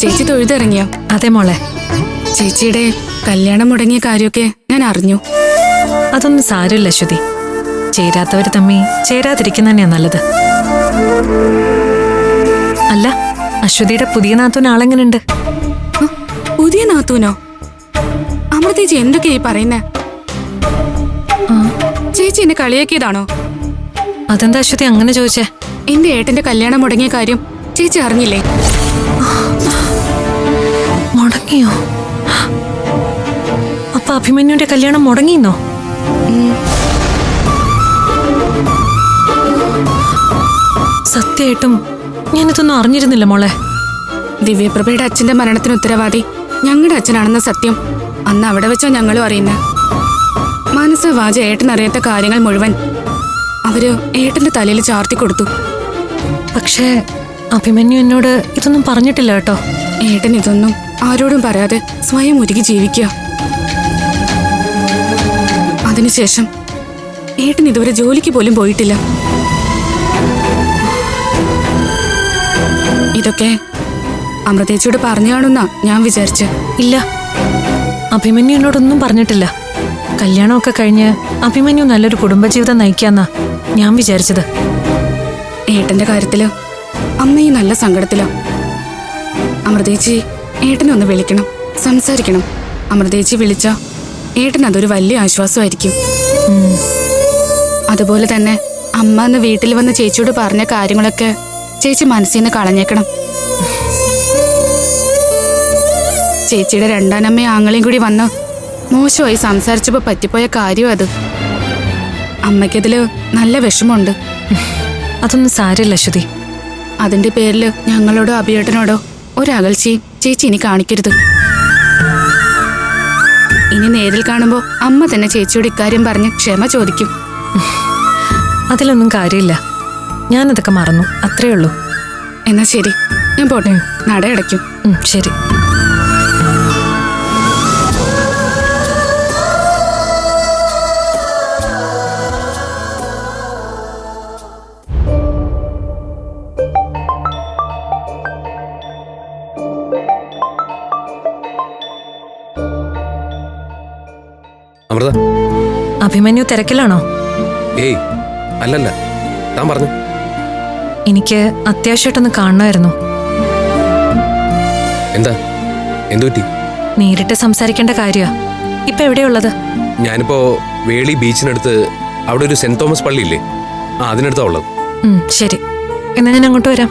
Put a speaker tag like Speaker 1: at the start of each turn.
Speaker 1: ചേച്ചി തൊഴുതിറങ്ങിയോ?
Speaker 2: അതെ മോളെ.
Speaker 1: ചേച്ചിയുടെ കല്യാണം മുടങ്ങിയ കാര്യമൊക്കെ ഞാൻ അറിഞ്ഞു.
Speaker 2: അതൊന്നും സാരമില്ല അശ്വതി ചേരാത്തവർ തമ്മി ചേരാതിരിക്കുന്ന തന്നെയാ നല്ലത്. അല്ല അശ്വതിയുടെ പുതിയ നാത്തൂൻ ആളെങ്ങനുണ്ട്?
Speaker 1: പുതിയ നാത്തൂനോ? അമൃതേച്ചി എന്തൊക്കെയാ എന്തൊക്കെയായി പറയുന്നേ? ചേച്ചി എന്നെ കളിയാക്കിയതാണോ?
Speaker 2: അതെന്താ അശ്വതി അങ്ങനെ ചോദിച്ചേ?
Speaker 1: എന്റെ ഏട്ടന്റെ കല്യാണം മുടങ്ങിയ കാര്യം ചേച്ചി അറിഞ്ഞില്ലേ?
Speaker 2: മുടങ്ങിയോ? അപ്പൊ അഭിമന്യുന്റെ കല്യാണം മുടങ്ങിന്നോ? സത്യമായിട്ടും ഞാനിതൊന്നും അറിഞ്ഞിരുന്നില്ല മോളെ.
Speaker 1: ദിവ്യപ്രഭയുടെ അച്ഛന്റെ മരണത്തിന് ഉത്തരവാദി ഞങ്ങളുടെ അച്ഛനാണെന്ന സത്യം. അന്ന് അവിടെ വെച്ചാ ഞങ്ങളും അറിയുന്നത് മനസ്സ് വാജ ഏട്ടനറിയാത്ത കാര്യങ്ങൾ മുഴുവൻ അവർ ഏട്ടന്റെ തലയിൽ ചാർത്തി കൊടുത്തു.
Speaker 2: പക്ഷേ അഭിമന്യു എന്നോട് ഇതൊന്നും പറഞ്ഞിട്ടില്ല കേട്ടോ.
Speaker 1: ഏട്ടൻ ഇതൊന്നും ആരോടും പറയാതെ സ്വയം ഒരുക്കി ജീവിക്കുക. അതിനുശേഷം ഏട്ടൻ ഇതുവരെ ജോലിക്ക് പോലും പോയിട്ടില്ല. ഇതൊക്കെ അമൃതേച്ചിയോട് പറഞ്ഞാണെന്നാ ഞാൻ വിചാരിച്ചു.
Speaker 2: ഇല്ല. അഭിമന്യു എന്നോടൊന്നും പറഞ്ഞിട്ടില്ല. കല്യാണമൊക്കെ കഴിഞ്ഞ് അഭിമന്യു നല്ലൊരു കുടുംബജീവിതം നയിക്കാന്നാ ഞാൻ വിചാരിച്ചത്.
Speaker 1: ഏട്ടന്റെ കാര്യത്തിൽ അമ്മയും നല്ല സങ്കടത്തിലോ. അമൃതേച്ചി ഏട്ടനെ ഒന്ന് വിളിക്കണം. സംസാരിക്കണം. അമൃതേച്ചി വിളിച്ച ഏട്ടൻ അതൊരു വലിയ ആശ്വാസമായിരിക്കും. അതുപോലെ തന്നെ അമ്മ അന്ന് വീട്ടിൽ വന്ന് ചേച്ചിയോട് പറഞ്ഞ കാര്യങ്ങളൊക്കെ ചേച്ചി മനസ്സിൽ നിന്ന് കളഞ്ഞേക്കണം. ചേച്ചിയുടെ രണ്ടാനമ്മയും ആങ്ങളെയും കൂടി വന്ന് മോശമായി സംസാരിച്ചപ്പോ പറ്റിപ്പോയ കാര്യം അത്. അമ്മയ്ക്കതിൽ നല്ല വിഷമമുണ്ട്.
Speaker 2: അതൊന്നും സാരമില്ല അശ്വതി
Speaker 1: അതിന്റെ പേരിൽ ഞങ്ങളോടോ അഭിയേട്ടനോടോ ഒരകൽച്ചയും ചേച്ചി ഇനി കാണിക്കരുത്. ഇനി നേരിൽ കാണുമ്പോ അമ്മ തന്നെ ചേച്ചിയോട് ഇക്കാര്യം പറഞ്ഞ് ക്ഷമ ചോദിക്കും.
Speaker 2: അതിലൊന്നും കാര്യമില്ല. ഞാനതൊക്കെ മറന്നു. അത്രേ ഉള്ളൂ.
Speaker 1: എന്നാ ശരി. ഞാൻ പോട്ടെ.
Speaker 2: നടയടയ്ക്കും ശരി.
Speaker 3: അമൃത.
Speaker 2: അഭിമന്യു തിരക്കിലാണോ?
Speaker 3: ഏയ് അല്ലല്ല. താൻ പറഞ്ഞു.
Speaker 2: എനിക്ക് അത്യാവശ്യമായിട്ടൊന്ന് കാണണമായിരുന്നു.
Speaker 3: എന്താ? എന്തു പറ്റി?
Speaker 2: നേരിട്ട് സംസാരിക്കേണ്ട കാര്യമാ. ഇപ്പൊ എവിടെയുള്ളത്?
Speaker 3: ഞാനിപ്പോ വേളി ബീച്ചിനടുത്ത് അവിടെ ഒരു സെന്റ് തോമസ് പള്ളി ഇല്ലേ ആ അതിനടുത്താ ഉള്ളത്.
Speaker 2: ഉം, ശരി. എന്നാ ഞാൻ അങ്ങോട്ട് വരാം.